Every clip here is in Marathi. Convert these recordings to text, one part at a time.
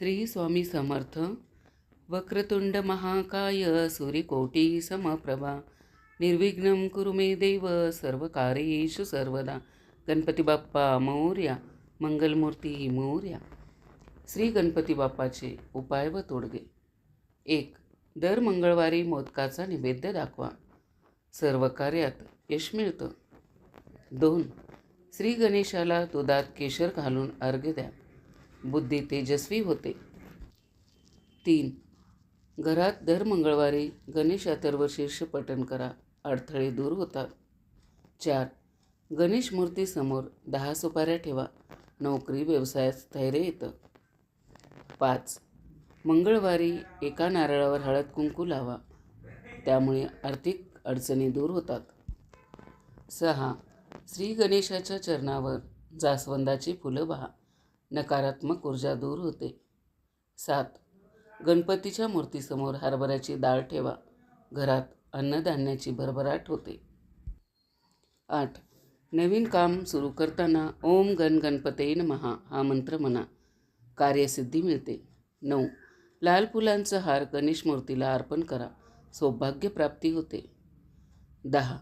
श्री स्वामी समर्थ वक्रतुंड महाकाय सूर्यकोटी समप्रभा निर्विघ्न कुरु मे देव सर्वकार्येषु सर्वदा गणपती बाप्पा मौर्या मंगलमूर्ती मौर्या. श्री गणपती बाप्पाचे उपाय व तोडगे. एक दर मंगळवारी मोदकाचा निवेद्य दाखवा. सर्व कार्यात यश मिळतं. दोन श्री गणेशाला दुधात केशर घालून अर्घ्य द्या. बुद्धी तेजस्वी होते. तीन. घरात दर मंगळवारी गणेश अथर्व शीर्ष पठण करा. अडथळे दूर होतात. चार. गणेश मूर्तीसमोर दहा सुपाऱ्या ठेवा. नोकरी व्यवसायात स्थैर्य येतं. पाच. मंगळवारी एका नारळावर हळद कुंकू लावा. त्यामुळे आर्थिक अडचणी दूर होतात. सहा. श्री गणेशाच्या चरणावर जास्वंदाची फुलं वाहा नकारात्मक ऊर्जा दूर होते. सात गणपतीच्या मूर्तीसमोर हरभऱ्याची डाळ ठेवा. घरात अन्नधान्याची भरभराट होते. आठ नवीन काम सुरू करताना ओम गण गणपते महा हा मंत्र म्हणा. कार्यसिद्धी मिळते. नऊ लाल फुलांचा हार गणेश मूर्तीला अर्पण करा. सौभाग्य प्राप्ती होते. दहा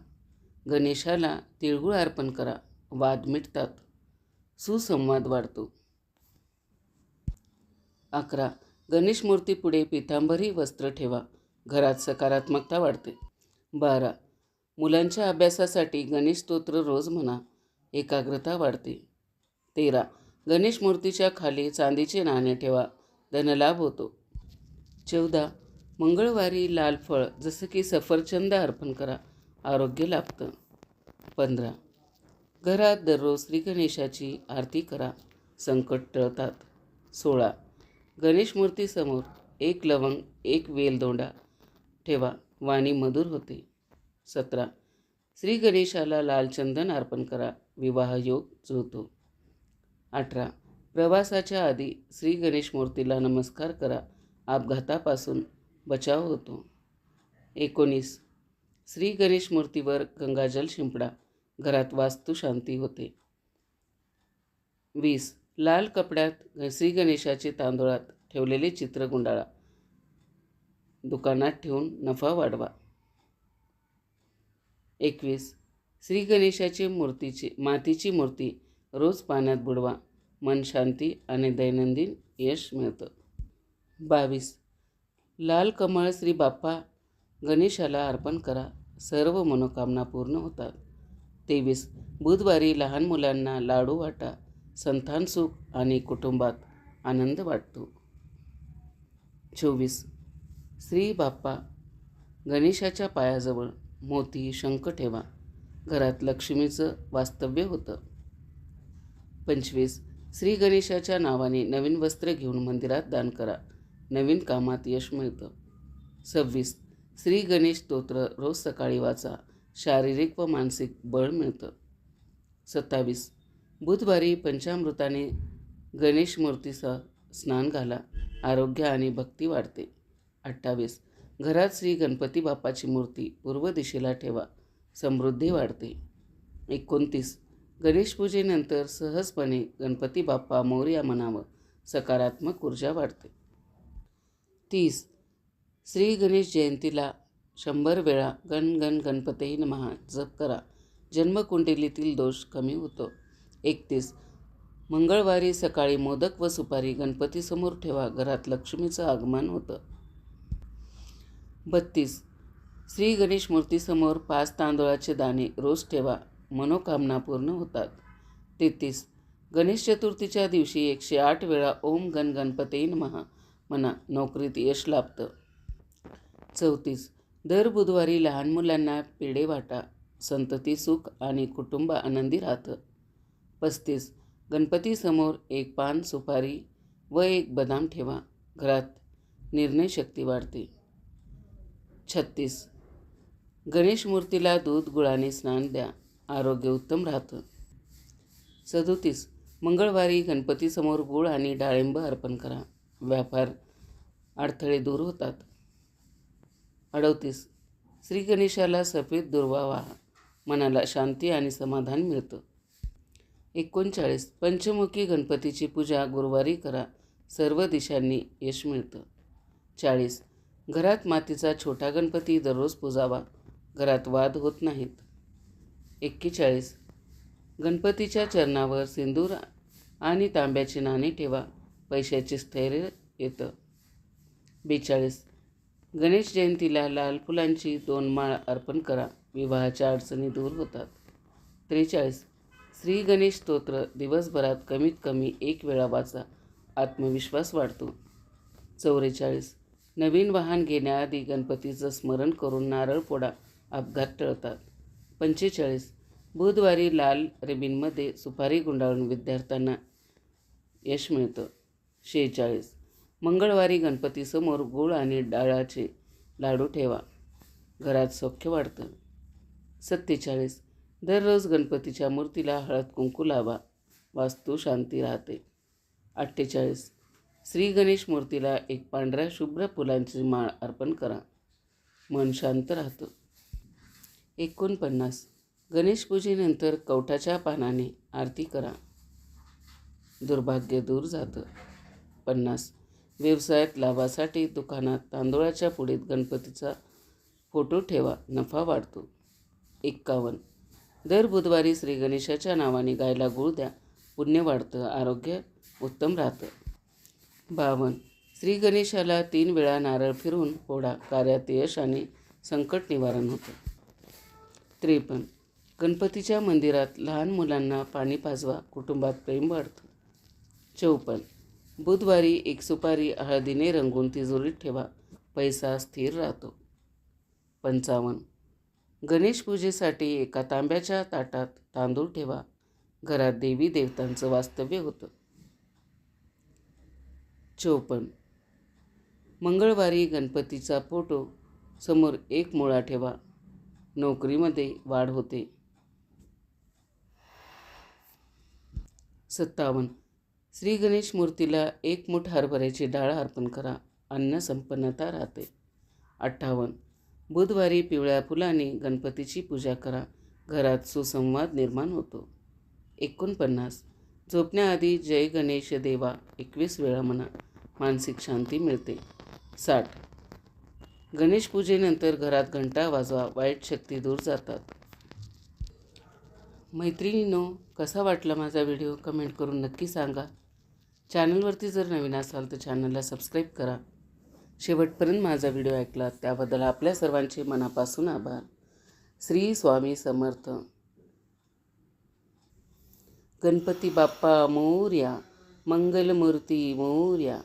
गणेशाला तिळगुळ अर्पण करा. वाद मिटतात. सुसंवाद वाढतो. अकरा. गणेश मूर्तीपुढे पितांबरी वस्त्र ठेवा. घरात सकारात्मकता वाढते. बारा. मुलांच्या अभ्यासासाठी गणेश स्तोत्र रोज म्हणा. एकाग्रता वाढते. तेरा. गणेश मूर्तीच्या खाली चांदीचे नाणे ठेवा. धनलाभ होतो. चौदा. मंगळवारी लाल फळ जसं की सफरचंद अर्पण करा. आरोग्य लाभतं. पंधरा. घरात दररोज श्री गणेशाची आरती करा. संकट टळतात. सोळा. गणेश मूर्तीसमोर एक लवंग एक वेलदोंडा ठेवा वाणी मधुर होते. सतरा श्री गणेशाला लाल चंदन अर्पण करा विवाह योग जुळतो. अठरा प्रवासाच्या आधी श्री गणेश मूर्तीला नमस्कार करा अपघातापासून बचाव होतो. एकोणीस श्री गणेश मूर्तीवर गंगाजल शिंपडा घरात वास्तू शांती होते. वीस लाल कपड्यात श्री गणेशाचे तांदुळात ठेवलेले चित्र गुंडाळा दुकानात ठेवून नफा वाढवा. एकवीस. श्री गणेशाची मूर्तीची मातीची मूर्ती रोज पाण्यात बुडवा. मन शांती आणि दैनंदिन यश मिळतं. बावीस. लाल कमळ श्री बाप्पा गणेशाला अर्पण करा. सर्व मनोकामना पूर्ण होतात. तेवीस. बुधवारी लहान मुलांना लाडू वाटा. संतान सुख आणि कुटुंबात आनंद वाटतो. चोवीस. श्री बाप्पा गणेशाच्या पायाजवळ मोती शंख ठेवा. घरात लक्ष्मीचं वास्तव्य होतं. पंचवीस. श्री गणेशाच्या नावाने नवीन वस्त्र घेऊन मंदिरात दान करा. नवीन कामात यश मिळतं. सव्वीस. श्री गणेश स्तोत्र रोज सकाळी वाचा. शारीरिक व मानसिक बळ मिळतं. सत्तावीस. बुधवारी पंचामृताने गणेश मूर्तीसह स्नान घाला. आरोग्य आणि भक्ती वाढते. अठ्ठावीस. घरात श्री गणपती बाप्पाची मूर्ती पूर्व दिशेला ठेवा. समृद्धी वाढते. एकोणतीस. गणेश पूजेनंतर सहजपणे गणपती बाप्पा मोर्या म्हणावं. सकारात्मक ऊर्जा वाढते. तीस. श्री गणेश जयंतीला शंभर वेळा गण गण गणपती महा जप करा. जन्मकुंडलीतील दोष कमी होतो. एकतीस. मंगळवारी सकाळी मोदक व सुपारी गणपतीसमोर ठेवा घरात लक्ष्मीचं आगमन होतं. बत्तीस. श्री गणेश मूर्तीसमोर पाच तांदूळाचे दाणे रोज ठेवा मनोकामना पूर्ण होतात. तेहतीस. गणेश चतुर्थीच्या दिवशी एकशे आठ वेळा ओम गण गणपती महा म्हणा नोकरीत यश लाभतं. चौतीस. दर बुधवारी लहान मुलांना पेढे वाटा संतती सुख आणि कुटुंब आनंदी राहतं. पस्तीस. गणपतीसमोर एक पान सुपारी व एक बदाम ठेवा. घरात निर्णयशक्ती वाढते. छत्तीस. गणेश मूर्तीला दूध गुळाने स्नान द्या. आरोग्य उत्तम राहतं. सदोतीस. मंगळवारी गणपतीसमोर गुळ आणि डाळिंब अर्पण करा. व्यापार अडथळे दूर होतात. अडवतीस श्री गणेशाला सफेद दुर्वा वाहा. मनाला शांती आणि समाधान मिळतं. एकोणचाळीस. पंचमुखी गणपतीची पूजा गुरुवारी करा. सर्व दिशांनी यश मिळतं. चाळीस. घरात मातीचा छोटा गणपती दररोज पुजावा. घरात वाद होत नाहीत. एक्केचाळीस. गणपतीच्या चरणावर सिंदूर आणि तांब्याची नाणी ठेवा. पैशाचे स्थैर्य येतं. बेचाळीस. गणेश जयंतीला लाल फुलांची दोन माळ अर्पण करा. विवाहाच्या अडचणी दूर होतात. त्रेचाळीस. श्री गणेश स्तोत्र दिवसभरात कमीत कमी एक वेळा वाचा. आत्मविश्वास वाढतो. चौवेचाळीस नवीन वाहन घेण्याआधी गणपतीचं स्मरण करून नारळ पोडा अपघात टळतात. पंचेचाळीस. बुधवारी लाल रिबिनमध्ये सुपारी गुंडाळून विद्यार्थ्यांना यश मिळतं. शेहेचाळीस. मंगळवारी गणपतीसमोर गुळ आणि डाळाचे लाडू ठेवा. घरात सौख्य वाढतं. सत्तेचाळीस. दररोज गणपतीच्या मूर्तीला हळद कुंकू लावा. वास्तू शांती राहते. अठ्ठेचाळीस. श्री गणेश मूर्तीला एक पांढऱ्या शुभ्र फुलांची माळ अर्पण करा. मन शांत राहतं. एकोणपन्नास. गणेश पूजेनंतर कवठाच्या पानाने आरती करा. दुर्भाग्य दूर जातं. पन्नास. व्यवसायात लाभासाठी दुकानात तांदूळाच्या पुढीत गणपतीचा फोटो ठेवा. नफा वाढतो. एक्कावन्न दर बुधवारी श्री गणेशाच्या नावाने गायला गुळ द्या. पुण्य वाढतं आरोग्य उत्तम राहतं. बावन्न श्री गणेशाला तीन वेळा नारळ फिरून फोडा कार्यात यश आणि संकट निवारण होतं. त्रेपन्न गणपतीच्या मंदिरात लहान मुलांना पाणी पाजवा कुटुंबात प्रेम वाढतं. चौपन्न बुधवारी एक सुपारी हळदीने रंगून तिजोरीत ठेवा पैसा स्थिर राहतो. पंचावन्न. गणेश पूजेसाठी एका तांब्याच्या ताटात तांदूळ ठेवा. घरात देवी देवतांचं वास्तव्य होतं. चौपन्न. मंगळवारी गणपतीचा फोटो समोर एक मुळा ठेवा. नोकरीमध्ये वाढ होते. सत्तावन्न. श्री गणेश मूर्तीला एक मुठ हरभऱ्याची डाळ अर्पण करा. अन्न संपन्नता राहते. अठ्ठावन्न. बुधवारी पिवळ्या फुलाने गणपतीची पूजा करा. घरात सुसंवाद निर्माण होतो. एकोणपन्नास. झोपण्याआधी जय गणेश देवा एकवीस वेळा म्हणा. मानसिक शांती मिळते. साठ. गणेश पूजेनंतर घरात घंटा वाजवा वाईट शक्ती दूर जातात. मैत्रिणींनो कसा वाटला माझा व्हिडिओ? कमेंट करून नक्की सांगा. चॅनलवरती जर नवीन असाल तर चॅनलला सबस्क्राईब करा. शेवटपर्यंत माझा व्हिडिओ ऐकला त्याबद्दल आपल्या सर्वांचे मनापासून आभार. श्री स्वामी समर्थ. गणपती बाप्पा मोर्या मंगलमूर्ती मोर्या.